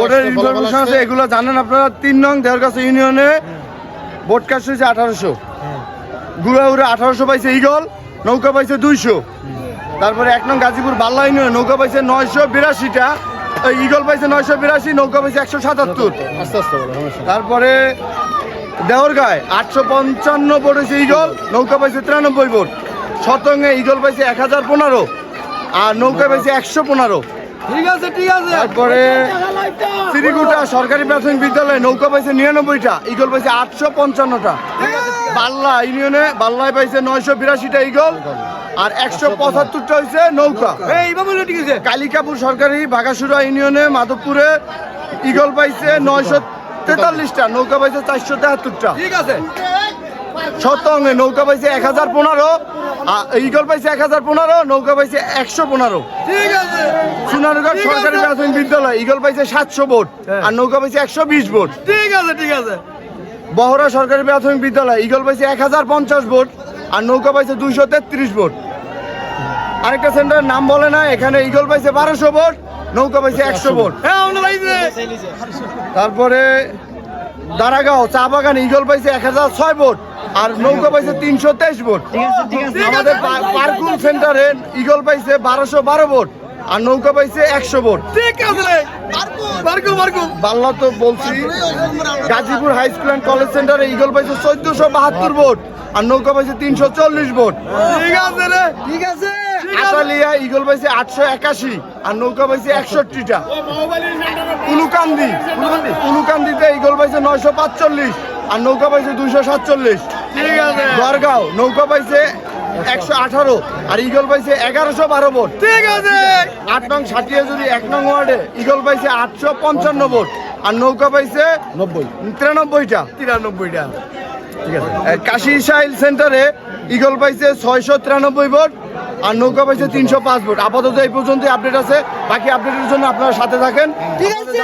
ভোটের ইনফরমেশন আছে এগুলো জানেন আপনারা? তিন নং দেওয়ারগাছা ইউনিয়নে ভোট কাস্ট হয়েছে আঠারোশো। গুড়াউড়ে আঠারোশো পাইছে ইগল নৌকা পাইছে দুইশো। তারপরে এক নং গাজীপুর বাল্লা ইউনিয়নে নৌকা পাইছে নয়শো বিরাশিটা। ইগল পাইছে নয়শো বিরাশি নৌকা পাইছে একশো সাতাত্তর। তারপরে দেওরগায় আটশো পঞ্চান্ন ভোট হয়েছে ইগল নৌকা পাইছে তিরানব্বই ভোট। শতঙ্গে ইগল পাইছে এক হাজার পনেরো আর নৌকা পাইছে একশো পনেরো। ঠিক আছে ঠিক আছে। তারপরে শ্রীগুটা সরকারি প্রাথমিক বিদ্যালয়ে নৌকা পাইছে নিরানব্বইটা ইগল পাইছে আটশো পঞ্চান্নটা। বাল্লা ইউনিয়নে বাল্লায় পাইছে নয়শো বিরাশিটা ইগল আর একশো পঁচাত্তরটা হয়েছে নৌকা। ঠিক আছে। কালিকাপুর সরকারি বাগাসুরা ইউনিয়নে মাধবপুরে ইগল পাইছে নয়শো তেতাল্লিশটা নৌকা পাইছে চারশো তেহাত্তরটা। ঠিক আছে। সত্যঙ্গে নৌকা পাইছে এক হাজার পনেরো ইগল পাইছে এক হাজার পনেরো নৌকা পাইছে একশো পনেরো। ঠিক আছে। সরকারি প্রাথমিক বিদ্যালয় ইগল পাইছে সাতশো ভোট হ্যাঁ। আর নৌকা পাইছে একশো বিশ ভোট। ঠিক আছে ঠিক আছে। বহরা সরকারি প্রাথমিক বিদ্যালয় ইগল পাইছে এক হাজার পঞ্চাশ ভোট আর নৌকা পাইছে দুইশো তেত্রিশ ভোট। আরেকটা সেন্টারের নাম বলে না এখানে ইগল পাইছে বারোশো ভোট নৌকা পাইছে একশো ভোট। হ্যাঁ তারপরে দারাগাঁও চা বাগান ইগল পাইছে এক হাজার ছয় ভোট। আর নৌকা পাইছে তিনশো তেইশ ভোট। আমাদের পার্কুল সেন্টারে ইগল পাইছে বারোশো বারো ভোট আর নৌকা পাইছে একশো ভোট। ঠিক আছে বাংলা তো বলছি Gazipur high school and college সেন্টারে ইগল পাইছে চোদ্দশো বাহাত্তর ভোট আর নৌকা পাইছে তিনশো চল্লিশ ভোট। ঠিক আছে রে। ঠিক আছে। ঠিক আছে। আটালিয়া ইগল পাইছে আটশো একাশি আর নৌকা পাইছে একষট্টিটা। উলুকান্দি উলুকান্দিতে ইগল পাইছে নয়শো পাঁচচল্লিশ আর নৌকা পাইছে দুইশো সাতচল্লিশ। ঠিক আছে দরগাঁও নৌকা পাইছে একশো আঠারো আর ইগল পাইছে এগারোশো বারো ভোট। ঠিক আছে। আট নং ষাটিয়ে যদি এক নং ওয়ার্ডে ইগল পাইছে আটশো পঞ্চান্ন ভোট আর নৌকা পাইছে নব্বই। তিরানব্বইটা। তিরানব্বইটা। ঠিক আছে। কাশি সাইল সেন্টারে ইগল পাইছে ছয়শো তিরানব্বই ভোট আর নৌকা পাইছে তিনশো পাঁচ ভোট। আপাতত এই পর্যন্ত আপডেট আছে। বাকি আপডেটের জন্য আপনারা সাথে থাকেন। ঠিক আছে।